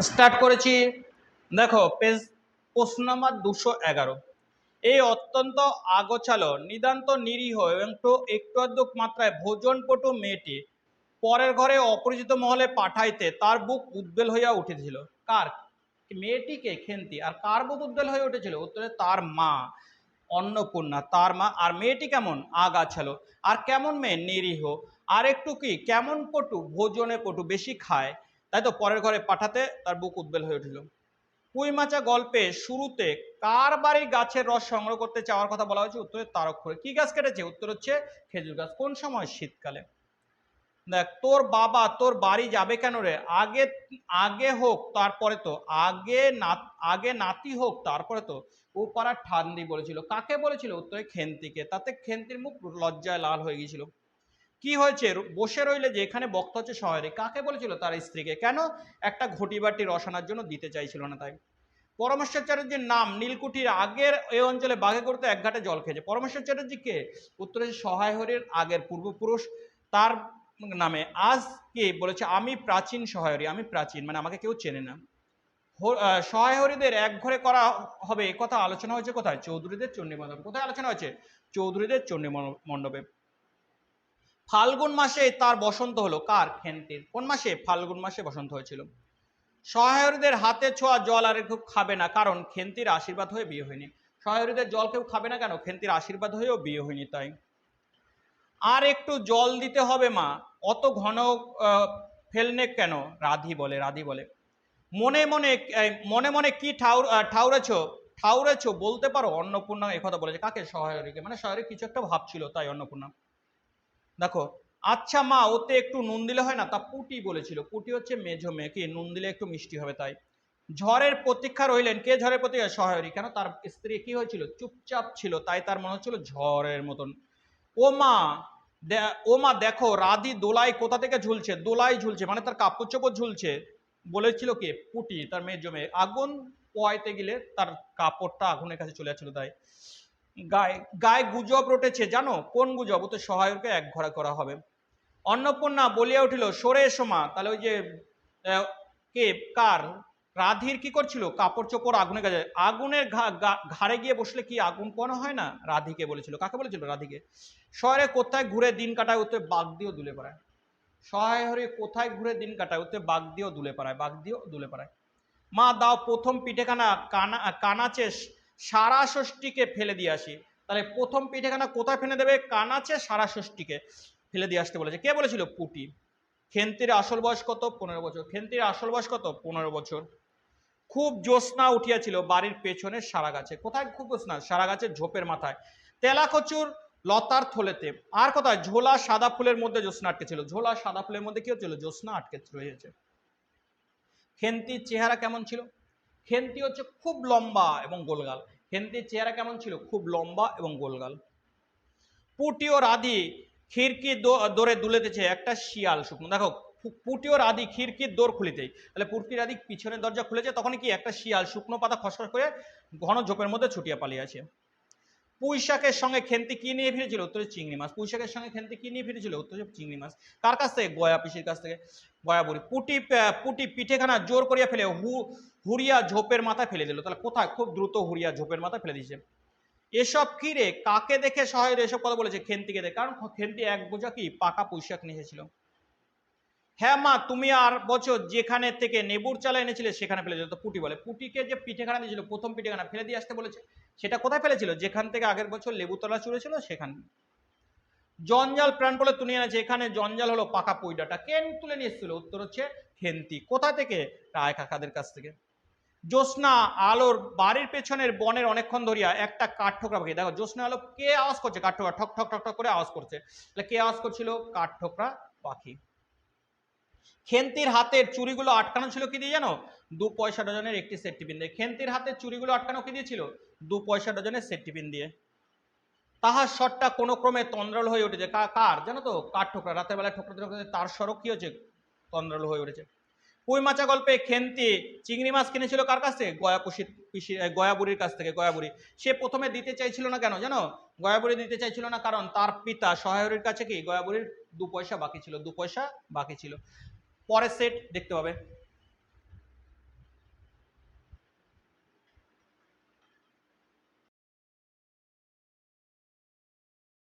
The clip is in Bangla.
স্টার্ট করেছি। দেখো, পেজ প্রশ্ন নাম্বার দুশো এগারো। এই অত্যন্ত আগোছালো নিদান্ত নিরীহ এবং একটু আধটু মাত্রায় ভোজনপটু মেয়েটি পরের ঘরে অপরিচিত মহলে পাঠাইতে তার বুক উদ্বেল হইয়া উঠেছিল। কার? মেয়েটিকে, খেন্তি। আর কার বুক উদ্বেল হয়ে উঠেছিল? উত্তরে তার মা, অন্নপূর্ণা। তার মা, আর মেয়েটি কেমন? আগাছালো। আর কেমন মেয়ে? নিরীহ। আর একটু কি? কেমন পটু? ভোজনে পটু বেশি খায়। তাই তো পরের ঘরে পাঠাতে তার বুক উদ্বেল হয়ে উঠল। কুইমাচা গল্পে শুরুতে কার বাড়ির গাছের রস সংগ্রহ করতে চাওয়ার কথা বলা হয়েছে? উত্তরে তার অক্ষরে কি গাছ কেটেছে? উত্তর হচ্ছে খেজুর গাছ। কোন সময়? শীতকালে। দেখ, তোর বাবা তোর বাড়ি যাবে কেন রে? আগে আগে হোক, তারপরে তো। আগে না, আগে নাতি হোক, তারপরে তো। ও পাড়া ঠান্ডি বলেছিল। কাকে বলেছিল? উত্তরে খেন্তিকে। তাতে খেন্তির মুখ লজ্জায় লাল হয়ে গিয়েছিল। কি হয়েছে? বসে রইলে যে এখানে বক্তা হচ্ছে শহরে কাকে বলেছিল? তার স্ত্রীকে। কেন? একটা ঘটি বাটি রসানার জন্য দিতে চাইছিল না তাই। পরমেশ্বর চ্যাটার্জির নাম নীলকুঠির আগের এই অঞ্চলে বাঘে করতে এক ঘাটে জল খেয়েছে। পরমেশ্বর চ্যাটার্জি কে? উত্তরে হরির আগের পূর্বপুরুষ। তার নামে আজ কে বলেছে আমি প্রাচীন সহায়রী আমি প্রাচীন মানে আমাকে কেউ চেনে না। হ- আহ, সহায় হরিদের এক ঘরে করা হবে কথা আলোচনা হয়েছে কোথায়? চৌধুরীদের চণ্ডী মণ্ডপে কোথায় আলোচনা হয়েছে? চৌধুরীদের চণ্ডী মণ্ডপে। ফাল্গুন মাসে তার বসন্ত হলো কার? খেন্তির। কোন মাসে? ফাল্গুন মাসে বসন্ত হয়েছিল। সহায়রীদের হাতে ছোঁয়া জল আর কেউ খাবে না, কারণ খেন্তির আশীর্বাদ হয়ে বিয়ে হয়নি। সহায়রীদের জল কেউ খাবে না কেন? খেন্তির আশীর্বাদ হয়েও বিয়ে হয়নি তাই। আর একটু জল দিতে হবে মা। অত ঘন ফেলনে কেন? রাধি বলে রাধি বলে। মনে মনে মনে মনে কি ঠাউর ঠাউরেছ? ঠাউরেছ বলতে পারো, অন্নপূর্ণা একথা বলেছে। কাকে? সহায়রীকে। মানে সহায়রী কিছু একটা ভাবছিল তাই অন্নপূর্ণা। দেখো আচ্ছা মা, ওতে একটু নুন দিলে হয় না? তা পুটি বলেছিল। পুটি হচ্ছে মেঝো মেয়ে। কি, নুন দিলে একটু মিষ্টি হবে তাই। ঝড়ের প্রতীক্ষা রইলেন। কে ঝড়ের প্রতীক্ষা? সহায়রী। কেন? তার স্ত্রী কি হয়েছিল? চুপচাপ ছিল, তাই তার মনে হচ্ছিল ঝড়ের মতন। ও মা ও মা, দেখো, রাধি দোলাই কোথা থেকে ঝুলছে? দোলাই ঝুলছে মানে তার কাপড় চোপড় ঝুলছে। বলেছিল কে? পুটি, তার মেয়ে। জমে আগুন পোয়াইতে গেলে তার কাপড়টা আগুনের কাছে চলে যাচ্ছিল তাই। গায়ে গায়ে গুজব রটেছে, জানো? কোন গুজব? ও তো সহায়ককে এক ঘরে করা হবে। অন্নপূর্ণা বলিয়া উঠিল, সরে এসো মা। তাহলে ওই যে কে? কার? রাধির কি করছিল? কাপড় চোপড় আগুনের কাছে আগুনের ঘাড়ে গিয়ে বসলে কি আগুন পোয়ানো হয় না? রাধিকে বলেছিল। কাকে বলেছিল? রাধিকে। শহরে কোথায় ঘুরে দিন কাটায় ওতে বাঘ দিয়েও দুলে পাড়ায়। সহায় হরে কোথায় ঘুরে দিন কাটায় ওতে বাঘ দিয়েও দুলে পাড়ায় বাঘ দিয়েও দুলে পাড়ায়। মা, দাও প্রথম পিঠেখানা কানা কানাচে সারা ষষ্ঠীকে ফেলে দিয়ে আসি। তাহলে প্রথম পিঠেখানা কোথায় ফেলে দেবে? কানাচে সারা ষষ্ঠীকে ফেলে দিয়ে আসতে বলেছে। কে বলেছিল? পুটি। খেন্তির আসল বয়স কত? পনেরো বছর। খেন্তির আসল বয়স কত? পনেরো বছর। খুব জ্যোৎস্না উঠিয়াছিল বাড়ির পেছনে সারা গাছে কোথায় খুব জ্যোৎস্না? সারা গাছের ঝোপের মাথায়। তেলা কচুর লতার থলেতে। আর কোথায়? ঝোলা সাদা ফুলের মধ্যে জ্যোৎস্না আটকে ছিল ঝোলা সাদা ফুলের মধ্যে কি হচ্ছিল? জ্যোৎস্না আটকে রয়েছে। খেন্তির চেহারা কেমন ছিল? খেন্তি হচ্ছে খুব লম্বা এবং গোলগাল। খেন্তির চেহারা কেমন ছিল? খুব লম্বা এবং গোলগাল। পুটি ও রাধি খিড়কি দোরে দুলেতেছে একটা শিয়াল শুকনো। দেখো পুটি ও রাধি খিড়কির দোর খুলিতেই। তাহলে পুটি রাধি পিছনের দরজা খুলেছে তখন কি একটা শিয়াল শুকনো পাতা খসখস করে ঘন ঝোপের মধ্যে ছুটিয়া পালিয়ে আছে পুঁই শাকের সঙ্গে খেন্তি কি নিয়ে ফিরেছিল? উত্তরে চিংড়ি মাছ। পুঁই শাকের সঙ্গে খেন্তি কি নিয়ে ফিরেছিল? উত্তরে চিংড়ি মাছ। কার কাছ থেকে? গয়া পিসির কাছ থেকে। গয়া বুড়ি। পুটি পুটি পিঠেখানা জোর করিয়া ফেলে, হু হুরিয়া ঝোপের মাথায় ফেলে দিল। তাহলে কোথায়? খুব দ্রুত হুরিয়া ঝোপের মাথায় ফেলে দিয়েছে। এসব কি রে? কাকে দেখে সহায় এসব কথা বলেছে খেন্তিকে দেখে। কারণ খেন্তি এক বোঝা কি? পাকা পুঁইশাক নিয়ে এসেছিল। হ্যাঁ মা, তুমি আর বছর যেখানে থেকে নেবুর চালা এনেছিলে সেখানে ফেলে তো পুটি বলে, পুটিকে যে পিঠেখানা দিয়েছিল, প্রথম পিঠেখানা ফেলে দিয়ে আসতে বলেছে, সেটা কোথায় ফেলেছিল? যেখান থেকে আগের বছর লেবুতলা চুড়েছিল, সেখানে জঞ্জাল প্রাণ বলে তুলে এনেছে, এখানে জঞ্জাল হলো পাকা পুইডাটা কেন তুলে নিয়ে এসেছিল? উত্তর হচ্ছে খেন্তি কোথা থেকে? রায় কাকাদের কাছ থেকে। জ্যোৎস্না আলোর বাড়ির পেছনের বনের অনেকক্ষণ ধরিয়া একটা কাঠ ঠোকরা পাখি। দেখো, জ্যোৎস্না আলো কে আওয়াজ করছে? কাঠ ঠোকরা ঠক ঠক ঠক ঠক করে আওয়াজ করছে। তাহলে কে আওয়াজ করছিল? কাঠ ঠোকরা পাখি। খেন্তির হাতের চুড়িগুলো আটকানো ছিল কি দিয়ে জানো? দু পয়সা ডজনের একটি সেট টিফিন দিয়ে। খেন্তির হাতের চুড়িগুলো আটকানো কি দিয়েছিল দু পয়সা ডজনের সেট টিফিন দিয়ে। তাহার শটটা কোনো ক্রমে তন্দ্রল হয়ে উঠেছে। কার? জানো তো? কার ঠোকরা? রাতের বেলায় ঠোকরা ঠোকরা তার সড়ক কি হচ্ছে? তন্দ্রল হয়ে উঠেছে। পুঁই মাচা গল্পে খেন্তি চিংড়ি মাছ কিনেছিল কার কাছ থেকে? গয়া পুষি পিসি গয়াবুড়ির কাছ থেকে, গয়াবুড়ি। সে প্রথমে দিতে চাইছিল না কেন জানো? গয়াবুড়ি দিতে চাইছিল না কারণ তার পিতা সহায়রীর কাছে কি? গয়াবুড়ির দু পয়সা বাকি ছিল, দু পয়সা বাকি ছিল। পরের সেট দেখতে পাবে।